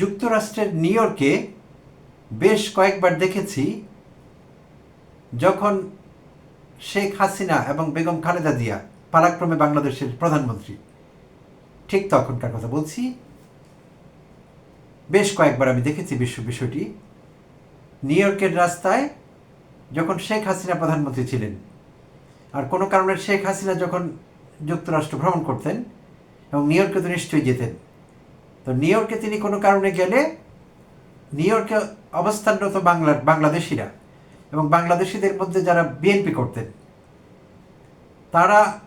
যুক্তরাষ্ট্রের নিউ ইয়র্কে বেশ কয়েকবার দেখেছি, যখন শেখ হাসিনা এবং বেগম খালেদা জিয়া পালাক্রমে বাংলাদেশের প্রধানমন্ত্রী। ঠিক তখনকার কথা বলছি। বেশ কয়েকবার আমি দেখেছি বিশ্ব বিষয়টি। নিউ ইয়র্কের রাস্তায় যখন শেখ হাসিনা প্রধানমন্ত্রী ছিলেন, আর কোনো কারণে শেখ হাসিনা যখন যুক্তরাষ্ট্র ভ্রমণ করতেন এবং নিউ ইয়র্কে তো নিশ্চয়ই যেতেন তো নিউ ইয়র্কে তিনি কোনো কারণে গেলে নিউ ইয়র্কে অবস্থানরত বাংলার বাংলাদেশিরা এবং বাংলাদেশিদের মধ্যে যারা বিএনপি করতেন, তারা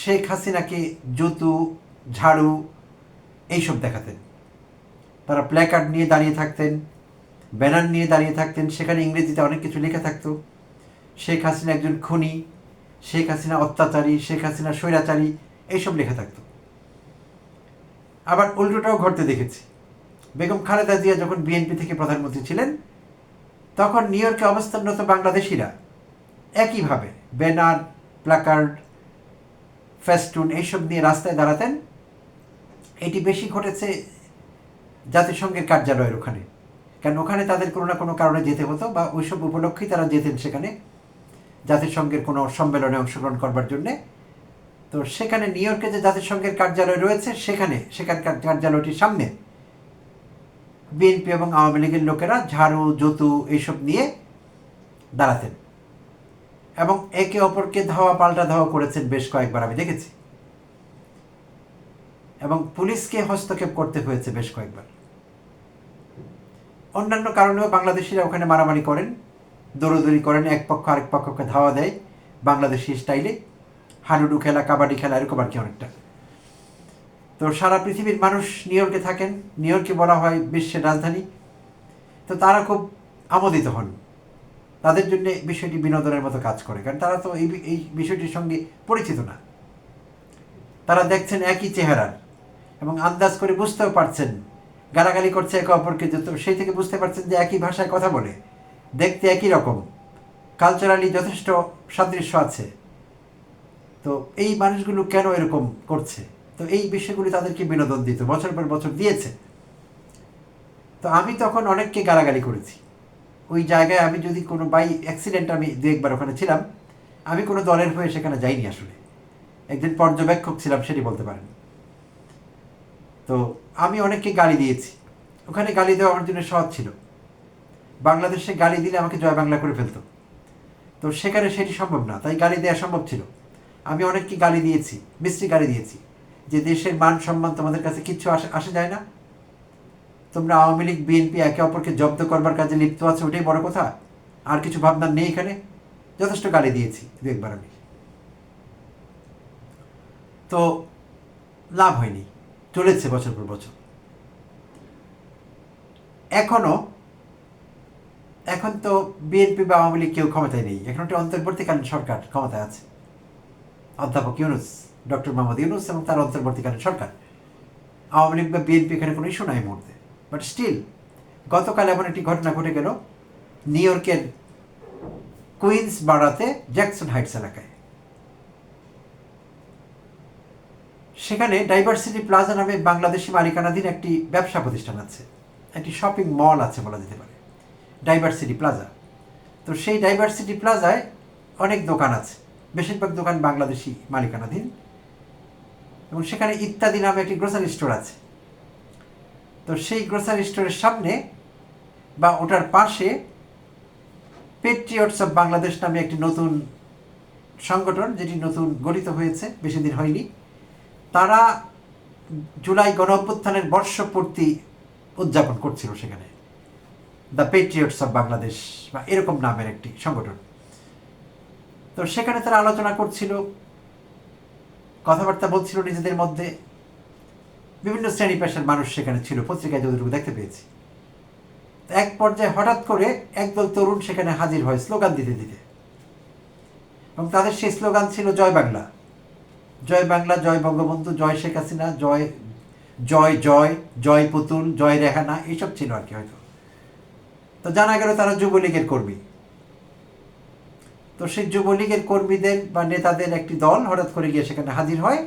শেখ হাসিনাকে জুতু, ঝাড়ু এইসব দেখাতেন। তারা প্ল্যাকার্ড নিয়ে দাঁড়িয়ে থাকতেন ব্যানার নিয়ে দাঁড়িয়ে থাকতেন, সেখানে ইংরেজিতে অনেক কিছু লেখা থাকতো। শেখ হাসিনা একজন খুনি, শেখ হাসিনা অত্যাচারী, শেখ হাসিনা স্বৈরাচারী, এইসব লেখা থাকতো। আবার উল্টোটাও ঘটতে দেখেছি। বেগম খালেদা জিয়া যখন বিএনপি থেকে প্রধানমন্ত্রী ছিলেন, তখন নিউ ইয়র্কে অবস্থানরত বাংলাদেশিরা একইভাবে ব্যানার, প্লাকার্ড, ফেস্টুন এইসব নিয়ে রাস্তায় দাঁড়াতেন। এটি বেশি ঘটেছে জাতিসংঘের কার্যালয়ের ওখানে। কারণ ওখানে তাদের কোনো না কোনো কারণে যেতে হতো বা ওইসব উপলক্ষেই তারা যেতেন সেখানে জাতিসংঘের কোনো সম্মেলনে অংশগ্রহণ করবার জন্যে। তো সেখানে নিউ ইয়র্কে যে জাতিসংঘের কার্যালয় রয়েছে, সেখানে সেখানকার কার্যালয়টির সামনে বিএনপি এবং আওয়ামী লীগের লোকেরা ঝাড়ু জুতু এইসব নিয়ে দাঁড়াতেন এবং একে অপরকে ধাওয়া পাল্টা ধাওয়া করেছেন বেশ কয়েকবার, আমি দেখেছি। এবং পুলিশকে হস্তক্ষেপ করতে হয়েছে বেশ কয়েকবার। অন্যান্য কারণেও বাংলাদেশিরা ওখানে মারামারি করেন, দৌড়দৌড়ি করেন, এক পক্ষ আরেক পক্ষকে ধাওয়া দেয় বাংলাদেশি স্টাইলে। হাডুডু খেলা, কাবাডি খেলা, এরকম আর কি অনেকটা। তো সারা পৃথিবীর মানুষ নিউ ইয়র্কে থাকেন। নিউ ইয়র্কে বলা হয় বিশ্বের রাজধানী। তো তারা খুব আমোদিত হন। তাদের জন্য বিষয়টি বিনোদনের মতো কাজ করে। কারণ তারা তো এই এই বিষয়টির সঙ্গে পরিচিত না। তারা দেখছেন একই চেহারার এবং আন্দাজ করে বুঝতেও পারছেন। গালাগালি করছে একে অপরকে যত সেই থেকে বুঝতে পারছেন যে একই ভাষায় কথা বলে। দেখতে একই রকম। কালচারালি যথেষ্ট সাদৃশ্য আছে। তো এই মানুষগুলো কেন এরকম করছে? তো এই বিষয়গুলি তাদেরকে বিনোদন দিত, বছর পর বছর দিয়েছে। তো আমি তখন অনেককে গালাগালি করেছি। ওই জায়গায় আমি যদি কোনো বাই অ্যাক্সিডেন্ট আমি দু একবার ওখানে ছিলাম, আমি কোনো দলের হয়ে সেখানে যাইনি আসলে। একজন পর্যবেক্ষক ছিলাম, সেটি বলতে পারেন তো আমি অনেককে গালি দিয়েছি। ওখানে গালি দেওয়া আমার জন্য সহজ ছিল। বাংলাদেশে গালি দিলে আমাকে জয় বাংলা করে ফেলতো। তো সেখানে সেটি সম্ভব না, তাই গালি দেওয়া সম্ভব ছিল। আমি অনেককে গালি দিয়েছি, মিষ্টি গালি দিয়েছি, যে দেশের মান সম্মান তোমাদের কাছে কিচ্ছু আসে আসে যায় না। তোমরা আওয়ামী লীগ, বিএনপি একে অপরকে জব্দ করবার কাজে লিপ্ত আছে, ওটাই বড় কথা। আর কিছু ভাবনা নেই এখানে। যথেষ্ট গালি দিয়েছি, দু একবার আমি। তো লাভ হয়নি, চলেছে বছর পর বছর। এখনও, এখন তো বিএনপি বা আওয়ামী লীগ কেউ ক্ষমতায় নেই। এখন একটা অন্তর্বর্তীকালীন সরকার ক্ষমতায় আছে। অধ্যাপক ইউনুস, ডক্টর মোহাম্মদ ইউনুস এবং তার অন্তর্বর্তীকালীন সরকার। আওয়ামী লীগ বা বিএনপি এখানে কোনো ইস্যু নাই মুহূর্তে। বাট স্টিল গতকাল এমন একটি ঘটনা ঘটে গেল নিউ ইয়র্কের কুইন্স বাড়াতে জ্যাকসন হাইটস এলাকায়। সেখানে ডাইভার্সিটি প্লাজা নামে বাংলাদেশি মালিকানাধীন একটি ব্যবসা প্রতিষ্ঠান আছে। একটি শপিং মল আছে বলা যেতে পারে। Diversity plaza. তো সেই ডাইভার্সিটি প্লাজায় অনেক দোকান আছে। বেশিরভাগ দোকান বাংলাদেশি মালিকানাধীন। এবং সেখানে ইত্যাদি নামে একটি গ্রোসারি স্টোর আছে। তো সেই গ্রোসারি স্টোরের সামনে বা ওটার পাশে পেট্রিয়টস অফ বাংলাদেশ নামে একটি নতুন সংগঠন, যেটি নতুন গঠিত হয়েছে, বেশি দিন হয়নি। তারা জুলাই গণ অভ্যুত্থানের বর্ষপূর্তি উদযাপন করছিল সেখানে। দ্য পেট্রিয়টস অফ বাংলাদেশ বা এরকম নামের একটি সংগঠন। তো সেখানে তারা আলোচনা করছিল, কথাবার্তা বলছিল নিজেদের মধ্যে। বিভিন্ন শ্রেণি পেশার মানুষ সেখানে ছিল, পত্রিকায় যতটুকু দেখতে পেয়েছি। এক পর্যায়ে হঠাৎ করে একদল তরুণ সেখানে হাজির হয় স্লোগান দিতে দিতে। এবং তাদের সেই স্লোগান ছিল, জয় বাংলা। জয় বাংলা, জয় বঙ্গবন্ধু, জয় শেখ হাসিনা, জয় জয় জয় জয় পুতুল, জয় রেহানা। এইসব ছিল আর কি হয়তো। তো জানা গেল তারা যুবলীগের কর্মী। তো সেই যুবলীগের কর্মীদের বা নেতাদের একটি দল হঠাৎ করে গিয়ে সেখানে হাজির হয়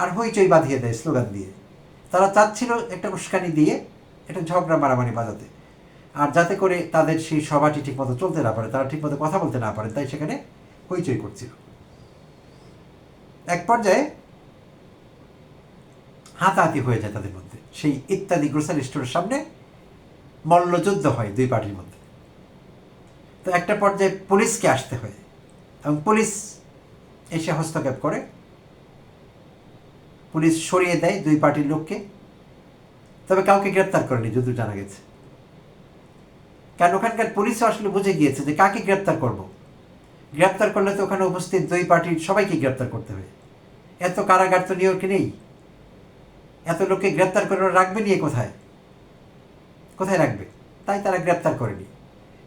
আর হইচই বাঁধিয়ে দেয় স্লোগান দিয়ে। তারা চাচ্ছিল একটা উস্কানি দিয়ে একটা ঝগড়া মারামারি বাজাতে। আর যাতে করে তাদের সেই সভাটি ঠিকমতো চলতে না পারে, তারা ঠিকমতো কথা বলতে না পারে, তাই সেখানে হইচই করছিল। এক পর্যায়ে হাতাহাতি হয়ে যায় তাদের মধ্যে। সেই ইত্যাদি গ্রোসারি স্টোরের সামনে মল্লযুদ্ধ হয় দুই পার্টির মধ্যে। তো একটা পর্যায়ে পুলিশকে আসতে হয় এবং পুলিশ এসে হস্তক্ষেপ করে। পুলিশ সরিয়ে দেয় দুই পার্টির লোককে। তবে কাউকে গ্রেপ্তার করেনি যদিও জানা গেছে। কারণ ওখানকার পুলিশও আসলে বুঝে গিয়েছে যে কাকে গ্রেপ্তার করব। গ্রেপ্তার করলে তো ওখানে উপস্থিত দুই পার্টির সবাইকে গ্রেপ্তার করতে হবে এত কারাগার তো নিউ ইয়র্কে নেই। এত লোককে গ্রেপ্তার করে রাখবে নিয়ে কোথায়? কোথায় রাখবে? তাই তারা গ্রেপ্তার করেনি।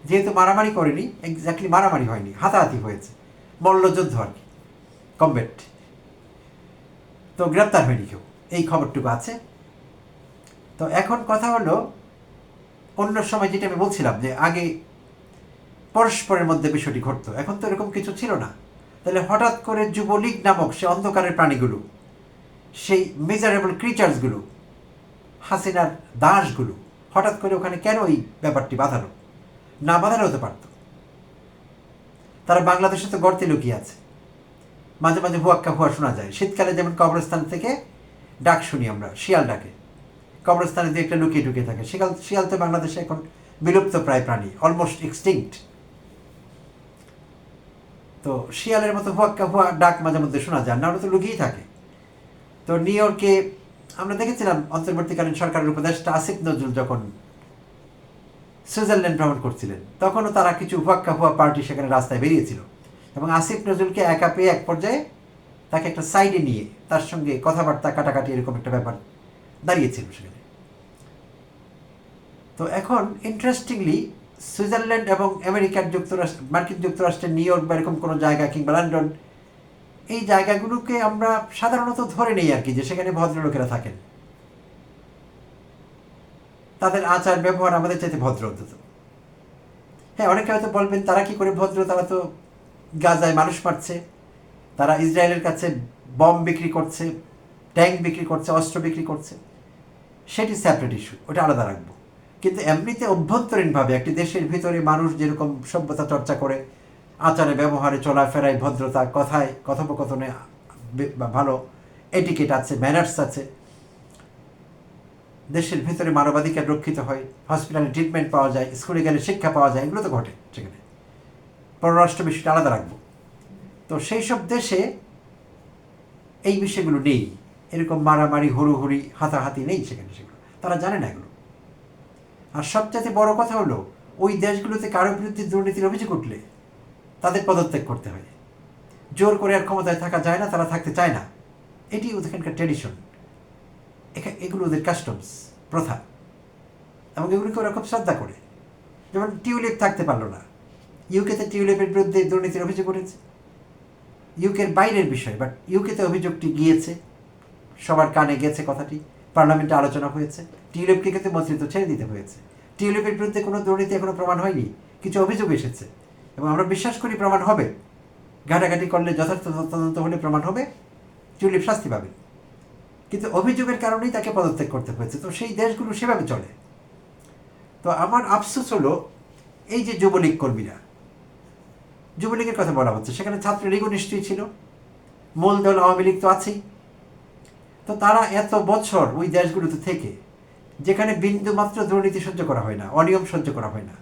যেহেতু মারামারি করেনি এক্স্যাক্টলি মারামারি হয়নি, হাতাহাতি হয়েছে। মল্লযুদ্ধ আর কি কমবেট তো গ্রেপ্তার হয়নি কেউ, এই খবরটুকু আছে। তো এখন কথা হলো, অন্য সময় যেটা আমি বলছিলাম যে আগে পরস্পরের মধ্যে বিষয়টি ঘটতো, এখন তো এরকম কিছু ছিল না। তাহলে হঠাৎ করে যুবলীগ নামক সে অন্ধকারের প্রাণীগুলো, সেই মেজারেবল ক্রিচার্সগুলো হাসিনার দাসগুলো, হঠাৎ করে ওখানে কেন এই ব্যাপারটি বাঁধালো? না বাঁধানো হতে পারত। তারা বাংলাদেশে তো গর্তে লুকিয়ে আছে। মাঝে মাঝে হুয়াক্কা হুয়া শোনা যায়। শীতকালে যেমন কবরস্থান থেকে ডাক শুনি আমরা, শিয়াল ডাকে। কবরস্থানে দিয়ে একটা লুকিয়ে ঢুকিয়ে থাকে। শিয়াল শিয়াল তো বাংলাদেশে এখন বিলুপ্ত প্রায় প্রাণী অলমোস্ট এক্সটিংক্ট তো শিয়ালের মতো হুয়াক্কা হুয়া ডাক মাঝে মধ্যে শোনা যায়। না, ওরা তো লুকিয়েই থাকে। তো নিউ ইয়র্কে আমরা দেখেছিলাম অন্তর্বর্তীকালীন সরকারের উপদেষ্টা আসিফ নজরুল যখন সুইজারল্যান্ড ভ্রমণ করছিলেন। তখনও তারা কিছু হুয়াক্কা হুয়া পার্টি সেখানে রাস্তায় বেরিয়েছিল। এবং আসিফ নজরুলকে একা পেয়ে এক পর্যায়ে তাকে একটা সাইডে নিয়ে তার সঙ্গে কথাবার্তা, কাটাকাটি এরকম একটা ব্যাপার দাঁড়িয়েছিল সেখানে। তো এখন ইন্টারেস্টিংলি সুইজারল্যান্ড এবং আমেরিকার যুক্তরাষ্ট্র, মার্কিন যুক্তরাষ্ট্রের নিউ ইয়র্ক বা এরকম কোনো জায়গা কিংবা লন্ডন, এই জায়গাগুলোকে আমরা সাধারণত ধরে নেই আর কি, যে সেখানে ভদ্রলোকেরা থাকেন। তাদের আচার ব্যবহার আমাদের চাইতে ভদ্র অন্তত। হ্যাঁ অনেকে হয়তো বলবেন, তারা কি করে ভদ্র? তারা তো গাজায় মানুষ মারছে, তারা ইসরায়েলের কাছে বম বিক্রি করছে, ট্যাঙ্ক বিক্রি করছে, অস্ত্র বিক্রি করছে। সেটি সেপারেট ইস্যু ওটা আলাদা রাখব। কিন্তু এমনিতে অভ্যন্তরীণভাবে একটি দেশের ভিতরে মানুষ যেরকম সভ্যতা চর্চা করে, আচারে, ব্যবহারে, চলাফেরায়, ভদ্রতা, কথায়, কথোপকথনে ভালো এটিকেট আছে ম্যানার্স আছে দেশের ভিতরে মানবাধিকার রক্ষিত হয় হসপিটালে ট্রিটমেন্ট পাওয়া যায় স্কুলে গেলে শিক্ষা পাওয়া যায়, এগুলো তো ঘটে সেখানে। পররাষ্ট্র বিষয়টা আলাদা রাখব। তো সেই সব দেশে এই বিষয়গুলো নেই। এরকম মারামারি, হুড়োহুড়ি, হাতাহাতি নেই সেখানে সেগুলো। তারা জানে না এগুলো। আর সবচাইতে বড় কথা হলো, ওই দেশগুলোতে কারও বিরুদ্ধে দুর্নীতির অভিযোগ উঠলে তাদের পদত্যাগ করতে হয়। জোর করে আর ক্ষমতায় থাকা যায় না, তারা থাকতে চায় না। এটি ওদেরখানকার ট্রেডিশন এগুলো ওদের কাস্টমস প্রথা। এবং এগুলিকে ওরা খুব শ্রদ্ধা করে। যেমন টিউলিপ থাকতে পারল না। ইউকেতে টিউলিপের বিরুদ্ধে দুর্নীতির অভিযোগ উঠেছে। ইউকের বাইরের বিষয় বাট ইউকেতে অভিযোগটি গিয়েছে। সবার কানে গেছে কথাটি। পার্লামেন্টে আলোচনা হয়েছে। টিউলিপকে কিন্তু মন্ত্রিত্ব ছেড়ে দিতে হয়েছে। টিউলিপের বিরুদ্ধে কোনো দুর্নীতি এখনও প্রমাণ হয়নি। কিছু অভিযোগ এসেছে। এবং আমরা বিশ্বাস করি প্রমাণ হবে। ঘাটাঘাটি করলে যথার্থ তদন্ত হলে প্রমাণ হবে। টিউলিপ শাস্তি পাবে কিন্তু অভিযোগের কারণেই তাকে পদত্যাগ করতে হয়েছে। তো সেই দেশগুলো সেভাবে চলে। তো আমার আফসোস হলো, এই যে যুবলীগ কর্মীরা, যুবলীগের কথা বলা হচ্ছে। সেখানে ছাত্রলীগও নিশ্চয়ই ছিল। মূল দল আওয়ামী লীগ তো আছেই। তো তারা এত বছর ওই দেশগুলোতে থেকে, যেখানে বিন্দু মাত্র দুর্নীতি সহ্য করা হয় না, অনিয়ম সহ্য করা হয় না,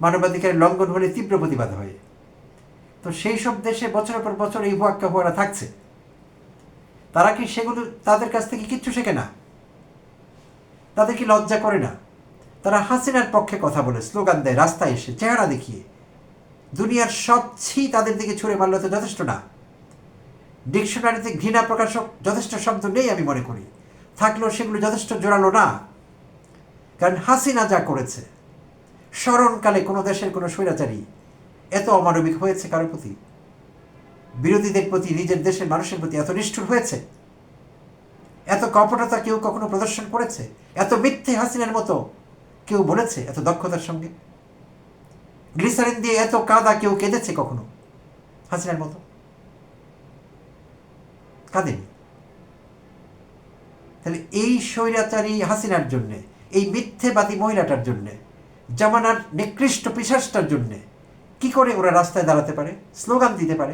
মানবাধিকারের লঙ্ঘন হলে তীব্র প্রতিবাদ হয়। তো সেই সব দেশে বছরের পর বছর এই হুয়াক্কা হুয়ারা থাকছে। তারা কি সেগুলো তাদের কাছ থেকে কিচ্ছু শেখে না? তাদের কি লজ্জা করে না? তারা হাসিনার পক্ষে কথা বলে, স্লোগান দেয়, রাস্তায় এসে চেহারা দেখিয়ে। দুনিয়ার সব ছি তাদের দিকে ছুঁড়ে মারলে তো যথেষ্ট না। ডিকশনারিতে ঘৃণা প্রকাশক যথেষ্ট শব্দ নেই আমি মনে করি। থাকলেও সেগুলো যথেষ্ট জোরালো না। কারণ হাসিনা যা করেছে, স্মরণকালে কোনো দেশের কোনো স্বৈরাচারী এত অমানবিক হয়েছে কারোর প্রতি? বিরোধীদের প্রতি, নিজের দেশের মানুষের প্রতি এত নিষ্ঠুর হয়েছে? এত কপটতা কেউ কখনো প্রদর্শন করেছে? এত মিথ্যে হাসিনার মতো কেউ বলেছে এত দক্ষতার সঙ্গে? গ্লিসারিন দিয়ে এত কাদা কেউ কেঁদেছে কখনো? হাসিনার মতো? কাঁদেনি। তাহলে এই স্বৈরাচারী হাসিনার জন্যে, এই মিথ্যেবাদী মহিলাটার জন্যে, জামানার নিকৃষ্ট পিশাসটার জন্যে কি করে ওরা রাস্তায় দাঁড়াতে পারে, স্লোগান দিতে পারে?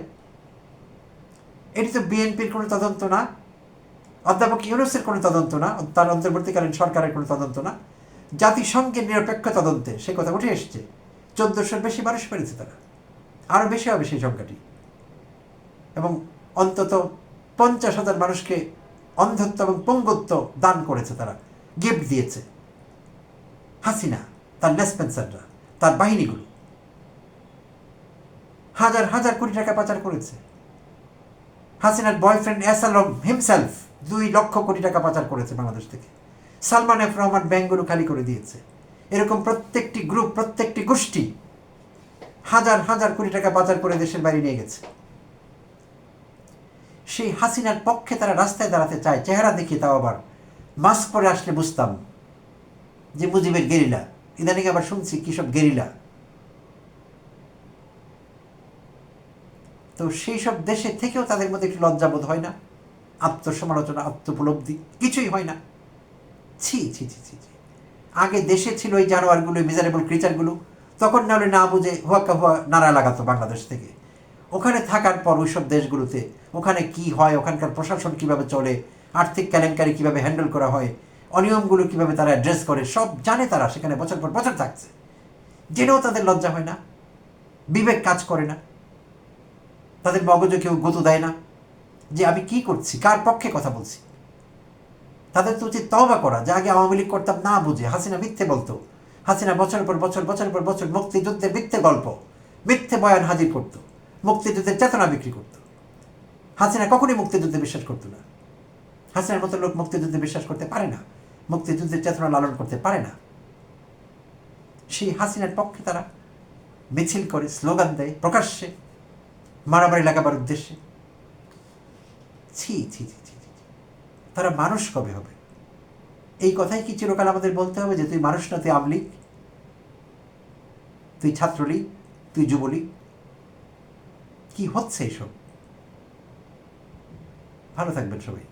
এটি তো বিএনপির কোনো তদন্ত না, অধ্যাপক ইউনুসের কোনো তদন্ত না, তার অন্তর্বর্তীকালীন সরকারের কোনো তদন্ত না, জাতিসংঘের নিরপেক্ষ তদন্তে সে কথা উঠে এসছে। চোদ্দোশোর বেশি মানুষ পেরেছে তারা, আরও বেশি হবে সেই সংখ্যাটি। এবং অন্তত পঞ্চাশ হাজার মানুষকে অন্ধত্ব এবং পঙ্গুত্ব দান করেছে তারা, গিফট দিয়েছে। হাসিনা, তার লেসপেন্সাররা তার বাহিনীগুলো, হাজার হাজার কোটি টাকা পাচার করেছে। হাসিনার বয়ফ্রেন্ড এস আলম হিমসেলফ দুই লক্ষ কোটি টাকা পাচার করেছে বাংলাদেশ থেকে। সালমান এফ রহমান ব্যাংকগুলো খালি করে দিয়েছে। এরকম প্রত্যেকটি গ্রুপ প্রত্যেকটি গোষ্ঠী হাজার হাজার কোটি টাকা পাচার করে দেশের বাইরে নিয়ে গেছে। সেই হাসিনার পক্ষে তারা রাস্তায় দাঁড়াতে চায়, চেহারা দেখিয়ে তাও আবার মাস্ক পরে আসলে বুঝতাম যে মুজিবের গেরিলা। ইদানিং আবার শুনছি কী সব গেরিলা। তো সেই সব দেশে থেকেও তাদের মধ্যে একটু লজ্জাবোধ হয় না? আত্মসমালোচনা, আত্মোপলব্ধি, কিছুই হয় না। ছি ছি ছি ছি ছি। আগে দেশে ছিল ওই জানোয়ারগুলো মিজারেবল ক্রিচারগুলো তখন নাহলে না বুঝে হুয়াকা হুয়া নাড়া লাগাতো বাংলাদেশ থেকে। ওখানে থাকার পর ওইসব দেশগুলোতে ওখানে কি হয়, ওখানকার প্রশাসন কীভাবে চলে, আর্থিক কেলেঙ্কারি কীভাবে হ্যান্ডেল করা হয়, অনিয়মগুলো কীভাবে তারা অ্যাড্রেস করে, সব জানে তারা, সেখানে বছর পর বছর থাকছে। জেনেও তাদের লজ্জা হয় না। বিবেক কাজ করে না। তাদের মগজে কেউ গতু দেয় না যে আমি কি করছি, কার পক্ষে কথা বলছি। তাদের তো উচিত তওবা করা, যে আগে আওয়ামী লীগ করতাম না বুঝে, হাসিনা মিথ্যে বলতো। হাসিনা বছর পর বছর বছর পর বছর মুক্তিযুদ্ধের মিথ্যে গল্প, মিথ্যে বয়ান হাজির করতো, মুক্তিযুদ্ধের চেতনা বিক্রি করতো। হাসিনা কখনোই মুক্তিযুদ্ধে বিশ্বাস করতো না। হাসিনার মতো লোক মুক্তিযুদ্ধে বিশ্বাস করতে পারে না, মুক্তিযুদ্ধের চেতনা লালন করতে পারে না। সেই হাসিনার পক্ষে তারা মিছিল করে, স্লোগান দেয় প্রকাশ্যে। মারামারি লাগাবার উদ্দেশ্যে। ছি ছি ছি ছি। তারা মানুষ কবে হবে? এই কথাই কি চিরকাল আমাদের বলতে হবে যে তুই মানুষ না, তুই আমলিগ তুই ছাত্রলীগ? তুই যুবলীগ? কি হচ্ছে এসব? ভালো থাকবেন সবাই।